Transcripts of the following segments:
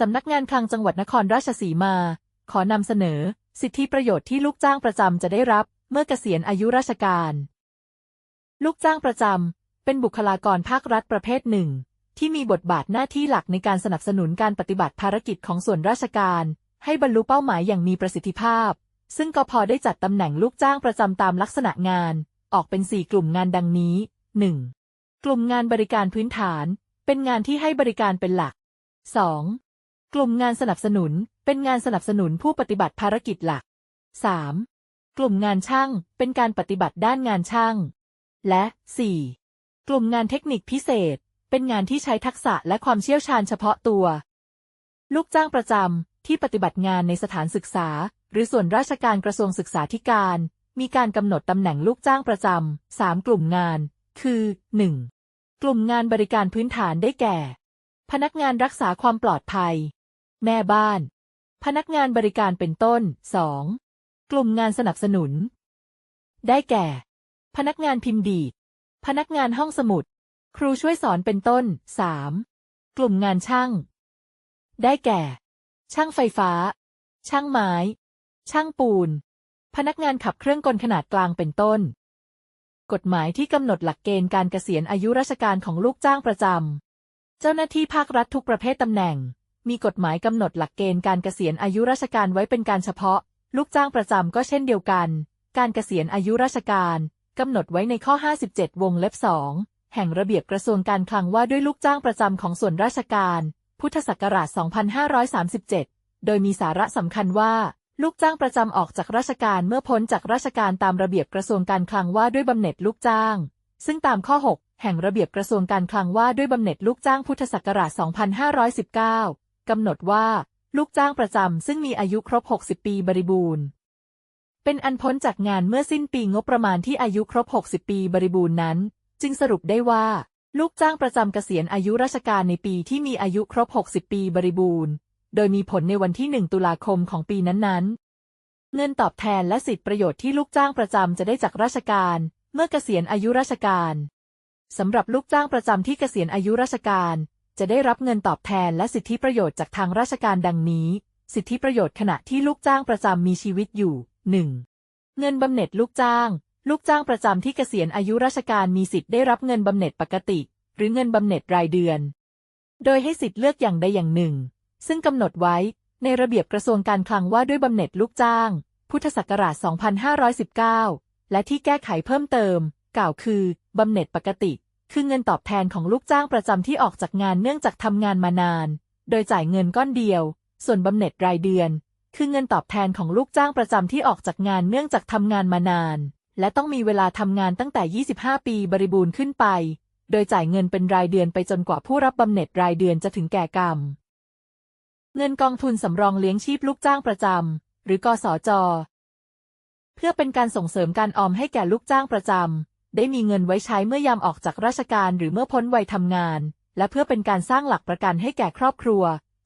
สำนักงานคลังจังหวัดนครราชสีมา ขอนำเสนอ สิทธิประโยชน์ที่ลูกจ้างประจำจะได้รับ เมื่อเกษียณอายุราชการ ลูกจ้างประจำเป็นบุคลากรภาครัฐประเภทหนึ่ง ที่มีบทบาทหน้าที่หลักในการสนับสนุนการปฏิบัติภารกิจของส่วนราชการ ให้บรรลุเป้าหมายอย่างมีประสิทธิภาพ ซึ่งกพได้จัดตำแหน่งลูกจ้างประจำตามลักษณะงาน ออกเป็น4กลุ่มงานดังนี้ 1. กลุ่มงานบริการพื้นฐาน เป็นงานที่ให้บริการเป็นหลัก 2. กลุ่มงานสนับสนุน เป็นงานสนับสนุนผู้ปฏิบัติภารกิจหลัก 3. กลุ่มงานช่าง เป็นการปฏิบัติด้านงานช่าง และ 4. กลุ่มงานเทคนิคพิเศษ เป็นงานที่ใช้ทักษะและความเชี่ยวชาญเฉพาะตัว ลูกจ้างประจำที่ปฏิบัติงานในสถานศึกษา หรือส่วนราชการกระทรวงศึกษาธิการ มีการกำหนดตำแหน่งลูกจ้างประจำสามกลุ่มงาน คือ 1. กลุ่มงานบริการพื้นฐานได้แก่ พนักงานรักษาความปลอดภัย แม่บ้าน พนักงานบริการเป็นต้น 2. กลุ่มงานสนับสนุน ได้แก่ พนักงานพิมพ์ดีด พนักงานห้องสมุด ครูช่วยสอนเป็นต้น 3. กลุ่มงานช่าง ได้แก่ ช่างไฟฟ้า ช่างไม้ ช่างปูน พนักงานขับเครื่องกลขนาดกลางเป็นต้น กฎหมายที่กำหนดหลักเกณฑ์การเกษียณอายุราชการของลูกจ้างประจำ เจ้าหน้าที่ภาครัฐทุกประเภทตำแหน่ง มีกฎหมายกำหนดหลักเกณฑ์การเกษียณอายุราชการไว้เป็นการเฉพาะ ลูกจ้างประจำก็เช่นเดียวกัน การเกษียณอายุราชการกำหนดไว้ในข้อ 57 วงเล็บ2แห่งระเบียบกระทรวงการคลังว่าด้วยลูกจ้างประจำของส่วนราชการ พุทธศักราช 2537 โดยมีสาระสำคัญว่าลูกจ้างประจำออกจากราชการเมื่อพ้นจากราชการตามระเบียบกระทรวงการคลังว่าด้วยบำเหน็จลูกจ้าง ซึ่งตามข้อ 6 แห่งระเบียบกระทรวงการคลังว่าด้วยบำเหน็จลูกจ้างพุทธศักราช 2519 กำหนดว่า ลูกจ้างประจำซึ่งมีอายุครบ 60 ปีบริบูรณ์ เป็นอันพ้นจากงานเมื่อสิ้นปีงบประมาณที่อายุครบ 60 ปีบริบูรณ์นั้น จึงสรุปได้ว่า ลูกจ้างประจำเกษียณอายุราชการในปีที่มีอายุครบ 60 ปีบริบูรณ์ โดยมีผลในวันที่ 1 ตุลาคมของปีนั้นๆ เงินตอบแทนและสิทธิประโยชน์ที่ลูกจ้างประจำจะได้จากราชการ เมื่อเกษียณอายุราชการสำหรับลูกจ้างประจำที่เกษียณอายุราชการ จะได้รับเงินตอบแทนและสิทธิประโยชน์จากทางราชการดังนี้ สิทธิประโยชน์ขณะที่ลูกจ้างประจำมีชีวิตอยู่ 1. เงินบำเหน็จลูกจ้าง ลูกจ้างประจำที่เกษียณอายุราชการมีสิทธิ์ได้รับเงินบำเหน็จปกติ หรือเงินบำเหน็จรายเดือน โดยให้สิทธิ์เลือกอย่างใดอย่างหนึ่ง ซึ่งกำหนดไว้ในระเบียบกระทรวงการคลังว่าด้วยบำเหน็จลูกจ้าง พุทธศักราช 2519 และที่แก้ไขเพิ่มเติม กล่าวคือบำเหน็จปกติ คือเงินตอบแทนของลูกจ้างประจำที่ออกจากงานเนื่องจากทำงานมานาน โดยจ่ายเงินก้อนเดียว ส่วนบำเหน็จรายเดือน คือเงินตอบแทนของลูกจ้างประจำที่ออกจากงานเนื่องจากทำงานมานาน และต้องมีเวลาทำงานตั้งแต่ 25 ปีบริบูรณ์ขึ้นไป โดยจ่ายเงินเป็นรายเดือนไปจนกว่าผู้รับบำเหน็จรายเดือนจะถึงแก่กรรม เงินกองทุนสำรองเลี้ยงชีพลูกจ้างประจำหรือกสจ เพื่อเป็นการส่งเสริมการออมให้แก่ลูกจ้างประจำ ได้มีเงินไว้ใช้เมื่อยามออกจากราชการหรือเมื่อพ้นวัยทำงาน และเพื่อเป็นการสร้างหลักประกันให้แก่ครอบครัว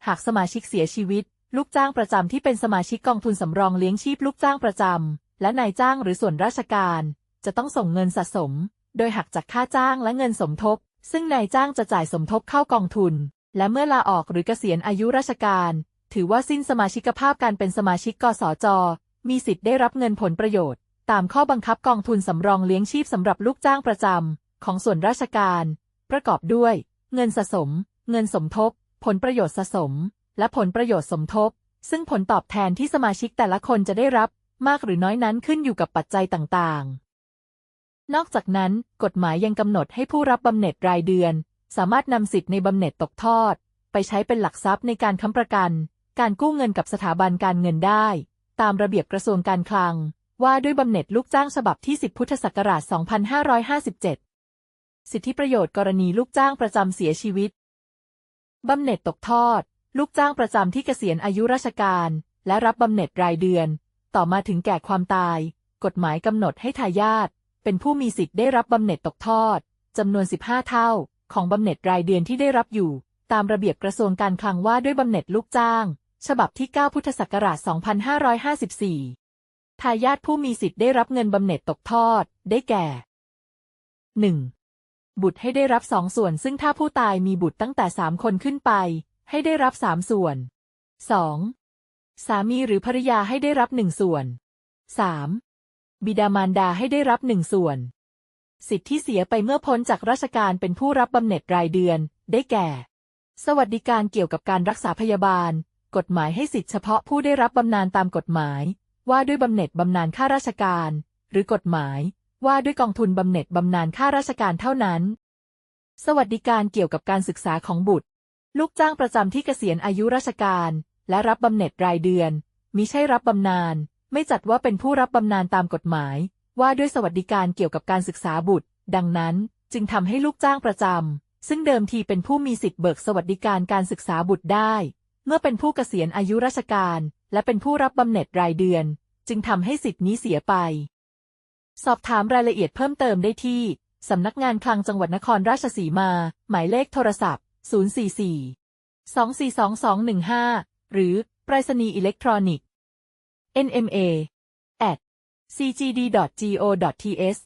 หากสมาชิกเสียชีวิต ลูกจ้างประจำที่เป็นสมาชิกกองทุนสำรองเลี้ยงชีพลูกจ้างประจำและนายจ้างหรือส่วนราชการ จะต้องส่งเงินสะสม โดยหักจากค่าจ้างและเงินสมทบ ซึ่งนายจ้างจะจ่ายสมทบเข้ากองทุน และเมื่อลาออกหรือเกษียณอายุราชการ ถือว่าสิ้นสมาชิกภาพการเป็นสมาชิกกสจ มีสิทธิ์ได้รับเงินผลประโยชน์ ตามข้อบังคับกองทุนสำรองเลี้ยงชีพสำหรับลูกจ้างประจำของส่วนราชการ ประกอบด้วย เงินสะสม เงินสมทบ ผลประโยชน์สะสม และผลประโยชน์สมทบ ซึ่งผลตอบแทนที่สมาชิกแต่ละคนจะได้รับมากหรือน้อยนั้นขึ้นอยู่กับปัจจัยต่างๆ นอกจากนั้น กฎหมายยังกำหนดให้ผู้รับบำเหน็จรายเดือน สามารถนำสิทธิ์ในบำเหน็จตกทอด ไปใช้เป็นหลักทรัพย์ในการค้ำประกัน การกู้เงินกับสถาบันการเงินได้ ตามระเบียบกระทรวงการคลัง ว่าด้วยบำเหน็จลูกจ้างฉบับที่ 10 พุทธศักราช 2557 สิทธิประโยชน์กรณีลูกจ้างประจำเสียชีวิต บำเหน็จตกทอด ลูกจ้างประจำที่เกษียณอายุราชการ และรับบำเหน็จรายเดือน ต่อมาถึงแก่ความตาย กฎหมายกำหนดให้ทายาทเป็นผู้มีสิทธิ์ได้รับบำเหน็จตกทอดจำนวน 15 เท่า ของบำเหน็จรายเดือนที่ได้รับอยู่ ตามระเบียบกระทรวงการคลังว่าด้วยบำเหน็จลูกจ้าง ฉบับที่ 9 พุทธศักราช 2554 ทายาทผู้มีสิทธิ์ได้รับเงินบำเหน็จตกทอด ได้แก่ 1. บุตรให้ได้รับสองส่วน ซึ่งถ้าผู้ตายมีบุตรตั้งแต่3คนขึ้นไป ให้ได้รับสามส่วน 2. สามีหรือภริยาให้ได้รับหนึ่งส่วน 3. บิดามารดาให้ได้รับหนึ่งส่วน สิทธิที่เสียไปเมื่อพ้นจากราชการเป็นผู้รับบำเหน็จรายเดือน ได้แก่ สวัสดิการเกี่ยวกับการรักษาพยาบาล กฎหมายให้สิทธิเฉพาะผู้ได้รับบำนาญตามกฎหมาย ว่าด้วยบำเหน็จบำนาญข้าราชการ หรือกฎหมาย ว่าด้วยกองทุนบำเหน็จบำนาญข้าราชการเท่านั้น สวัสดิการเกี่ยวกับการศึกษาของบุตร ลูกจ้างประจำที่เกษียณอายุราชการ และรับบำเหน็จรายเดือนมิใช่รับบำนาญไม่จัดว่าเป็นผู้รับบำนาญตามกฎหมาย ว่าด้วยสวัสดิการเกี่ยวกับการศึกษาบุตร ดังนั้น จึงทำให้ลูกจ้างประจำซึ่งเดิมทีเป็นผู้มีสิทธิเบิกสวัสดิการการศึกษาบุตรได้ เมื่อเป็นผู้เกษียณอายุราชการ และเป็นผู้รับบำเหน็จรายเดือน จึงทำให้สิทธินี้เสียไป สอบถามรายละเอียดเพิ่มเติมได้ที่ สำนักงานคลังจังหวัดนครราชสีมา หมายเลขโทรศัพท์ 044 2422215 หรือไปรษณีย์อิเล็กทรอนิกส์ nma at cgd.go.th